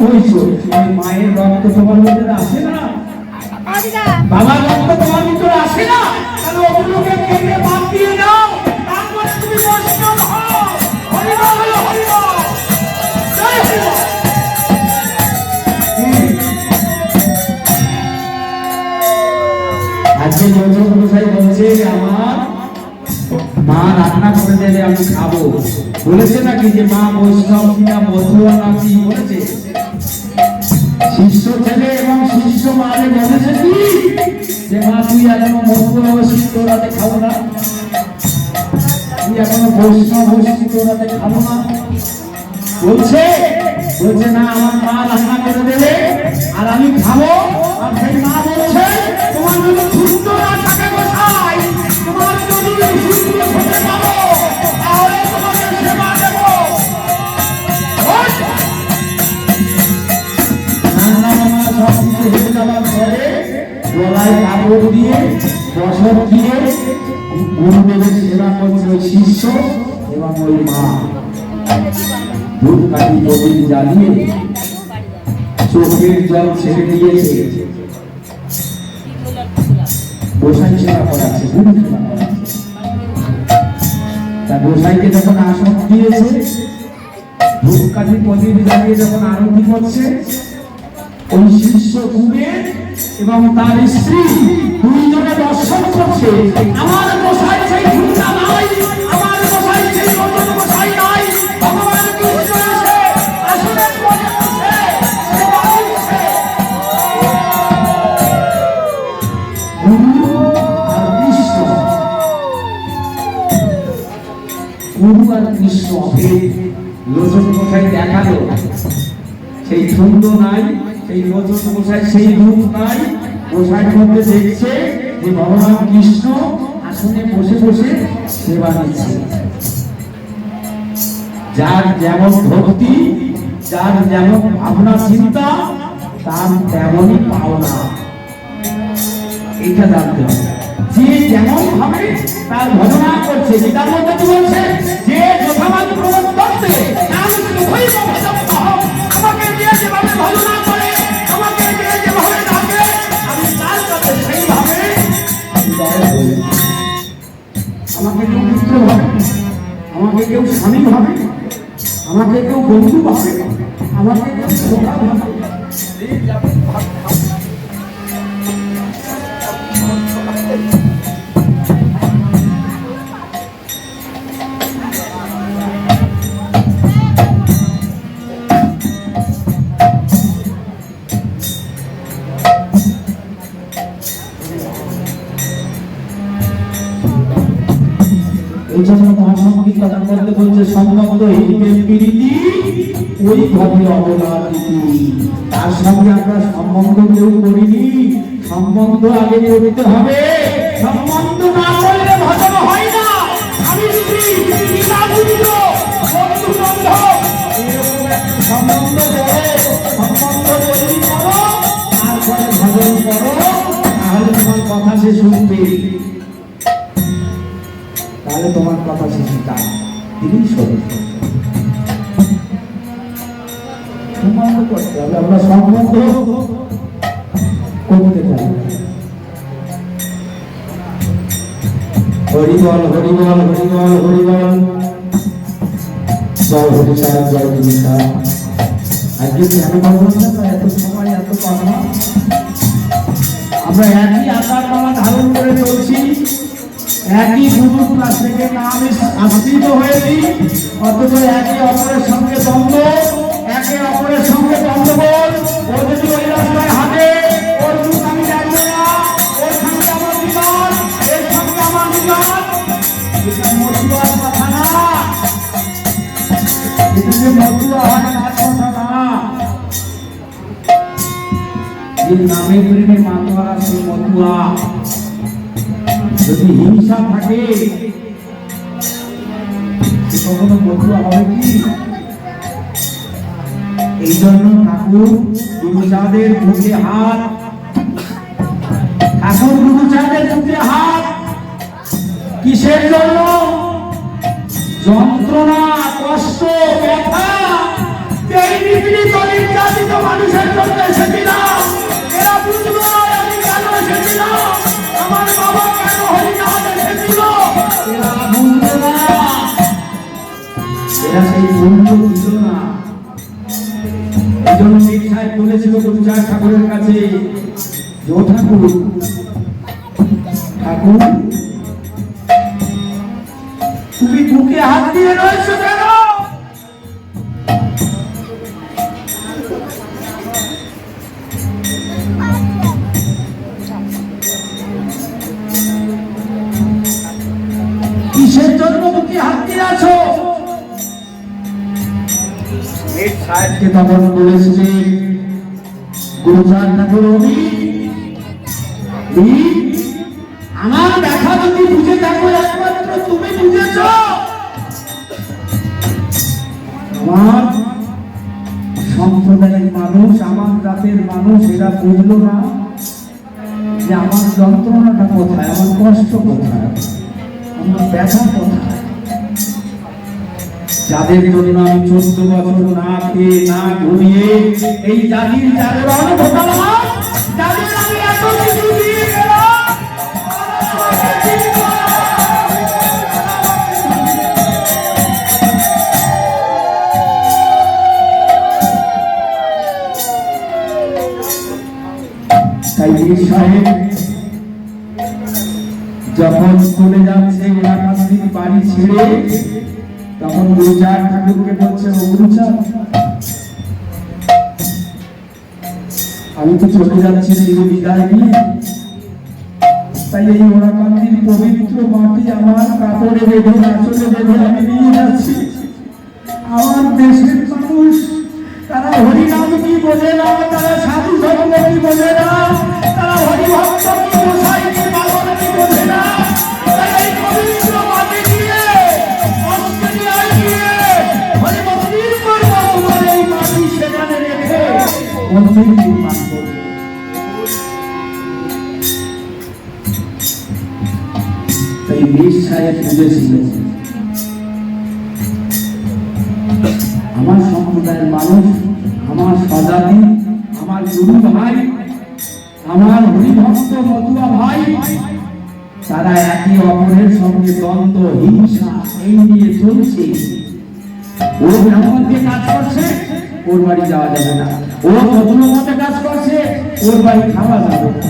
ওই মায়ের রক্ত তোমার মধ্যে আসে না। বাবার রক্ত তোমার ভিতরে আসে না। তাহলে ওগুলোকে কেটে বাদ দিয়ে দাও। তারপরে তুমি বৈষ্ণব হও। হরিবল হলো হরিবল জয় হরিবল আজকে বলছে আমার মা রান্না করে দেবে আমি খাব। বলেছে নাকি যে মা বৈষ্ণব কিনা মধুয়া নাম কি বলেছে? তুই এখনও মধুয়া বসি তোরাতে খাব না। তুই এখনও বৈষ্ণব বসি তোরাতে খাব না। বলছে বলছে, না, আমার মা রান্না করে দেবে, আর আমি খাব। আর সেই মা বলছে, তোমার জন্য সুস্থ না থাকে কাপড় দিয়ে বসর দিয়ে গুরুদেবের সেবা করছে ওই শিষ্য এবং ওই মা। ধূপকাঠি জ্বালিয়ে চোখের জল ছেড়ে দিয়েছে। গোসাই সেবা করাচ্ছে, গুরু সেবা তা গোসাইকে যখন আসন দিয়েছে, ধূপকাঠি প্রদীপ জ্বালিয়ে যখন আরতি করছে, ওই শিষ্য দূরে এবং তার স্ত্রী দুইজনে দর্শন করছে। আমার গোসাই সেই নাই, আমার সেই নতুন নাই। ভগবান আর দেখাল, সেই ছন্দ নাই সেই লোচন গোসাই সেই রূপ নাই। গোসাইয়ের মধ্যে দেখছে যে ভগবান কৃষ্ণ আসনে বসে বসে সেবা দিচ্ছে। যার যেমন ভক্তি, যার যেমন ভাবনা, চিন্তা, তার তেমনই পাওনা। এটা জানতে হবে। যে যেমন ভাবে তার ভজনা করছে, গীতার মধ্যে কি বলছে? যে যথাবাদ প্রবণ কেউ স্বামী ভাবে আমাকে কেউ বন্ধু ভাবে আমাকে কেউ ভাবে। বলছে সম্বন্ধ হিমের প্রীতি, ওই ভাবে অবলাদিতি তার সঙ্গে আমরা সম্বন্ধ কেউ করিনি। সম্বন্ধ আগে করতে হবে। দিদি শোনে সম্বন্ধ করতে হবে আমরা সম্বন্ধ করতে পারি হরিবল হরিবল হরিবল হরিবল। জয় হরিষা জয় হরিষা আজকে কেন না এত সময়, এত কথা। আমরা একই আকার ধারণ করে চলছি একই গুরু ক্লাস থেকে নাম আশ্রিত হয়েছি অথচ একে অপরের সঙ্গে দ্বন্দ্ব, একে অপরের সঙ্গে থাকে কখনো বধুয়া হবে কি এই জন্য ঠাকুর গুরুচাঁদের মুখে হাত, ঠাকুর গুরুচাঁদের মুখে হাত, কিসের জন্য? যন্ত্রণা কষ্ট, ব্যথা, এই নিপীড়িত নির্যাতিত মানুষের জন্য এসেছিলাম এরা বুঝলো এরা সেই পুণ্য না এজন্য সাহেব বলেছিল ঠাকুরের কাছে। ঠাকুর ঠাকুর, তুমি বুকে হাত দিয়ে রয়েছো কেন? সাহেবকে তখন বলেছে গুরুচার ঠাকুর অমি আমার দেখা যদি বুঝে থাকো, একমাত্র তুমি বুঝেছ। আমার সম্প্রদায়ের মানুষ, আমার জাতের মানুষ, এরা বুঝলো না যে আমার যন্ত্রণাটা কোথায়, আমার কষ্ট কোথায়, আমার ব্যথা কোথায়। যাদের জন্য আমি চোদ্দ বছর না খেয়ে না ঘুমিয়ে এই জাতির যাদের যখন চলে যাচ্ছে বাড়ি ছেড়ে তখন গুরুচার ঠাকুরকে বলছে আমি তো চলে যাচ্ছি চির বিদায় নিয়ে। তাই এই পবিত্র মাটি আমার কাপড়ে বেঁধে, আঁচলে বেঁধে আমি নিয়ে যাচ্ছি। আমার দেশের মানুষ, তারা হরিনাম কি বোঝে না? তারা সাধু কি বোঝে না? তারা হরিভক্ত আমার সম্প্রদায়ের মানুষ, আমার স্বজাতি, আমার গুরু ভাই, আমার হরিভক্ত মতুয়া ভাই, তারা একে অপরের সঙ্গে দ্বন্দ্ব, হিংসা, এই নিয়ে চলছে। ও ব্রাহ্মণ দিয়ে কাজ করছে, ওর বাড়ি যাওয়া যাবে না। ও মতুয়া মতে কাজ করছে, ওর বাড়ি খাওয়া যাবে না।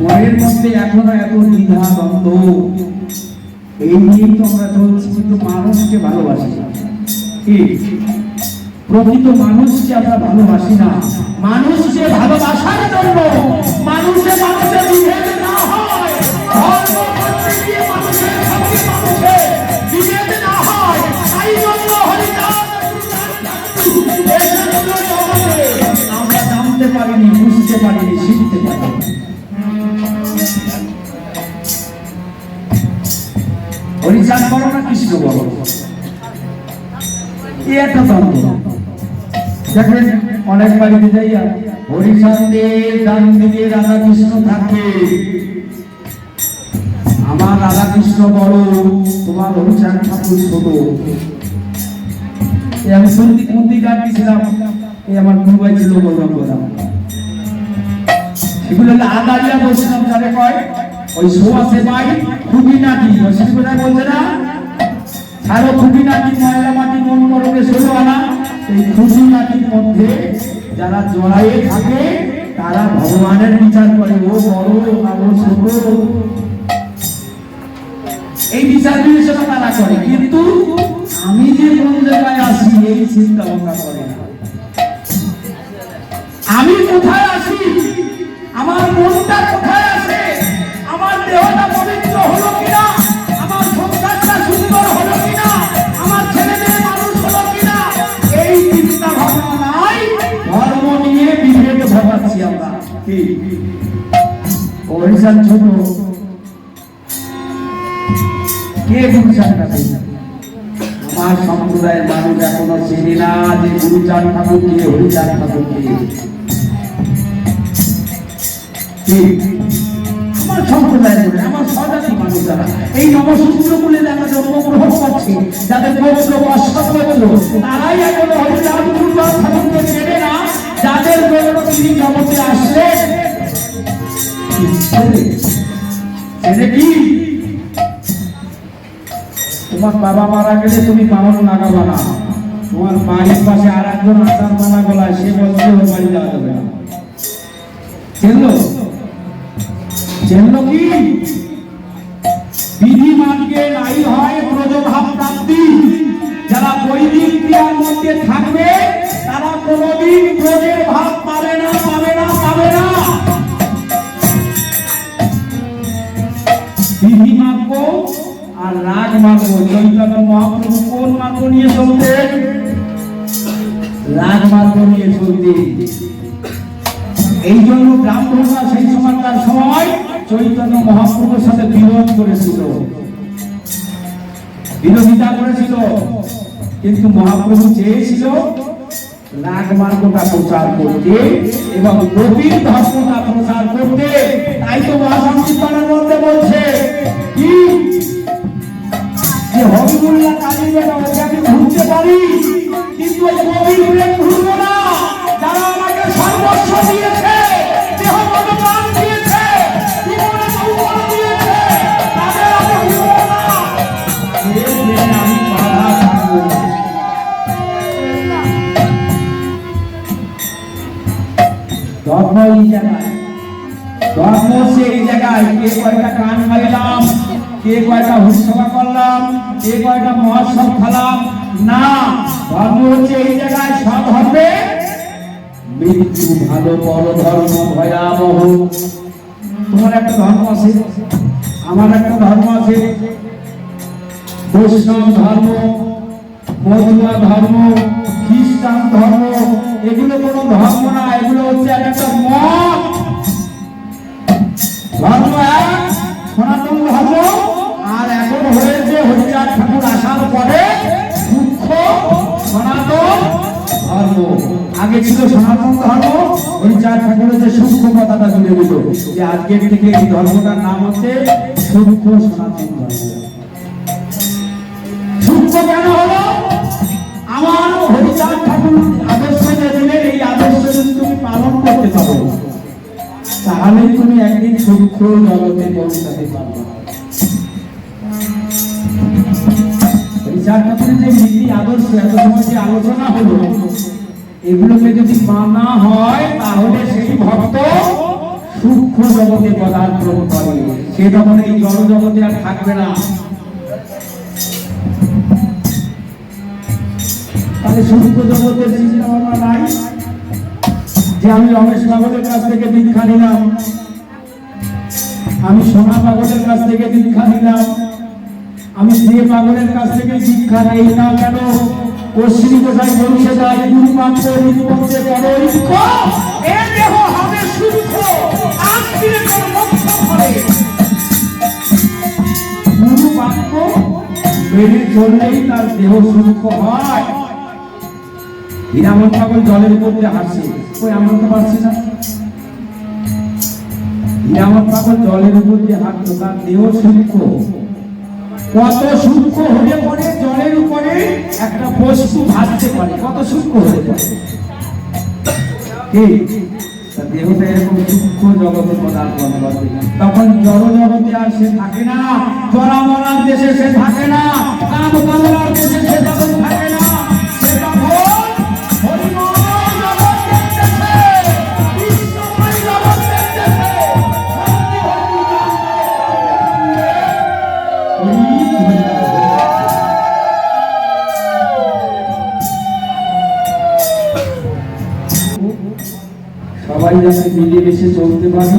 মনের মধ্যে এখনও এত দ্বিধা দ্বন্দ্ব। এই নিয়েই তো আমরা চলছি, কিন্তু মানুষকে ভালোবাসি কি? প্রকৃত মানুষকে আমরা ভালোবাসি না। মানুষকে ভালোবাসার জন্য দেখেন, অনেক বাড়িতে যাইয়া হরিচাঁদের ডান দিকে রাধা কৃষ্ণ থাকে। আমার রাধা কৃষ্ণ বড় তোমার হরিচাঁদ ঠাকুর ছোট আমি সন্ধি মন্দির গান দিয়েছিলাম আমার গুরুবাই ছিল গৌরঙ্গরা সেগুলো হলো আদারিয়া বলছিলাম, যারে কয়? ওই সোয়া সেবাই খুবই নাকি বলছে না? ছাড়ো খুবই নাকি ময়লা মাটি মধ্যে যারা জড়াইয়ে থাকে, তারা ভগবানের বিচার করে। ও বড়, ও ছোট। এই বিচার বিবেচনা তারা করে। কিন্তু আমি যে কোন জায়গায় আসি, এই চিন্তা ভাবনা করে না। আমি কোথায় আসি? আমার মনটা কোথায় আছে আমার দেহটা পরিচাল ছোট কে কাছে আমার সম্প্রদায়ের মানুষ এখনও চেনে না যে গুরুচান ঠাকুর কে হরিচান ঠাকুর কে। আমার সম্প্রদায়ের আমার স্বজাতি মানুষ যারা এই নবসূত্র বলে যারা জন্মগ্রহণ করছে, যাদের গোত্র অশ্বত্র তারাই এখনও হরিচাঁদ, গুরুচাঁদ ঠাকুরকে চেনে না। যাদের জন্য তিনি জগতে কি তোমার বাবা মারা গেলে তুমি বামন লাগাবা না তোমার বাড়ির পাশে আর একজন আচার মালা গলায় সে বলছে ওর বাড়ি যাওয়া যাবে না। চেনলো কি? বিধি মানকে নাই হয় প্রজভাব প্রাপ্তি। যারা বৈদিক ক্রিয়ার মধ্যে থাকবে, তারা কোনোদিন ব্রজের ভাব বিধি মার্গ আর রাগ মার্গ চৈতন্য মহাপ্রভু কোন মার্গ নিয়ে চলতেন রাগ মার্গ নিয়ে চলতেন এই জন্য ব্রাহ্মণরা সেই সময়কার সময় চৈতন্য মহাপ্রভুর সাথে বিরোধ করেছিল। বিরোধিতা করেছিল। কিন্তু মহাপ্রভু চেয়েছিল রাগ মার্গটা প্রচার করতে এবং গোপীর ধর্মটা প্রচার করতে তাই তো মহাসংকীর্তনের মধ্যে বলছে কি? যে হবিবুল্লাহ কালী বেটা ওকে ঘুরতে পারি, কিন্তু গভীর প্রেম ঘুরবো না। কে কয়টা গান গাইলাম কে কয়টা হুসভা করলাম কে কয়টা মহোৎসব খেলাম। না ধর্ম হচ্ছে এই জায়গায় সব হবে মৃত্যু ভালো বড় ধর্ম ভয়াবহ। তোমার একটা ধর্ম আছে, আমার একটা ধর্ম আছে। বৈষ্ণব ধর্ম, মধুয়া ধর্ম, খ্রিস্টান ধর্ম, এগুলো কোনো ধর্ম না, এগুলো হচ্ছে এক একটা মত। ধর্ম এক সনাতন ধর্ম আর এখন হয়েছে হরিচাঁদ ঠাকুর আসার পরে সূক্ষ্ম সনাতন ধর্ম। আগে ছিল সনাতন ধর্ম, হরিচাঁদ ঠাকুরের যে সূক্ষ্ম কথাটা জুড়ে দিল, যে আজকের থেকে এই ধর্মটার নাম হচ্ছে সূক্ষ্ম সনাতন ধর্ম। সূক্ষ্ম কেন হলো? আমার হরিচাঁদ ঠাকুর আদর্শ এই আদর্শ তুমি পালন করতে পারো তাহলেই তুমি একদিন সূক্ষ্ম জগতে পৌঁছাতে পারবে হরিচাঁদ ঠাকুরের যে নীতি আদর্শ, এত সময় যে আলোচনা হলো, এগুলোকে যদি মানা হয়, তাহলে সেই ভক্ত সূক্ষ্ম জগতে পদার্পণ করে। সে তখন এই জড় জগতে আর থাকবে না। তাহলে সূক্ষ্ম জগতের চিন্তা ভাবনা নাই। যে আমি রমেশ পাগলের কাছ থেকে দীক্ষা নিলাম। আমি সোনা পাগলের কাছ থেকে দীক্ষা নিলাম। আমি শ্রী পাগলের কাছ থেকে দীক্ষা নেই না কেন? অশ্বিনী কোথায় বলছে তাই গুরু মাত্র নির্বন্ধে করো ইক্ষ এ দেহ হবে সূক্ষ্ম আজ দিনে তোর গুরু চললেই তার দেহ সূক্ষ্ম হয়। হীরামন ঠাকুর জলের উপর দিয়ে জলের উপর হাঁটতো তার দেহ কত সূক্ষ্ম হলে পরে জলের উপরে একটা বস্তু ভাসতে পারে, কত সূক্ষ্ম জগতে পদার্পণ তখন জড় জগতে আর সে থাকে না জরা মরার দেশে সে থাকে না কাম দেশে সে তখন সবাই যাতে মিলেমিশে চলতে পারি,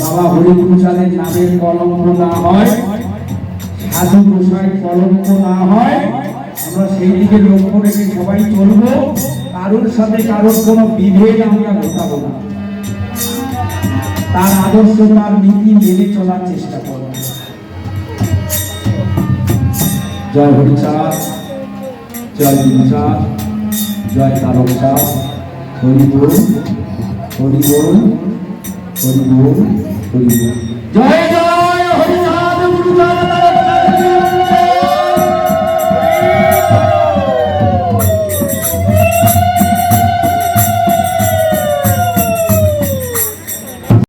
বাবা হরিপুচারের নামের কলঙ্ক না হয়, সাধু গোসাই কলঙ্ক না হয়, আমরা সেই দিকে লক্ষ্য রেখে সবাই চলবো। কারোর সাথে কারোর কোনো বিভেদ আমরা ঘটাবো না। তার আদর্শ, তার নীতি মেনে চলার চেষ্টা করব। জয় হরিচাঁদ জয় গুরুচাঁদ জয় তারক চাঁদ হরিবোল হরিবোল হরিবোল হরি বল হরি বল। জয় জয়!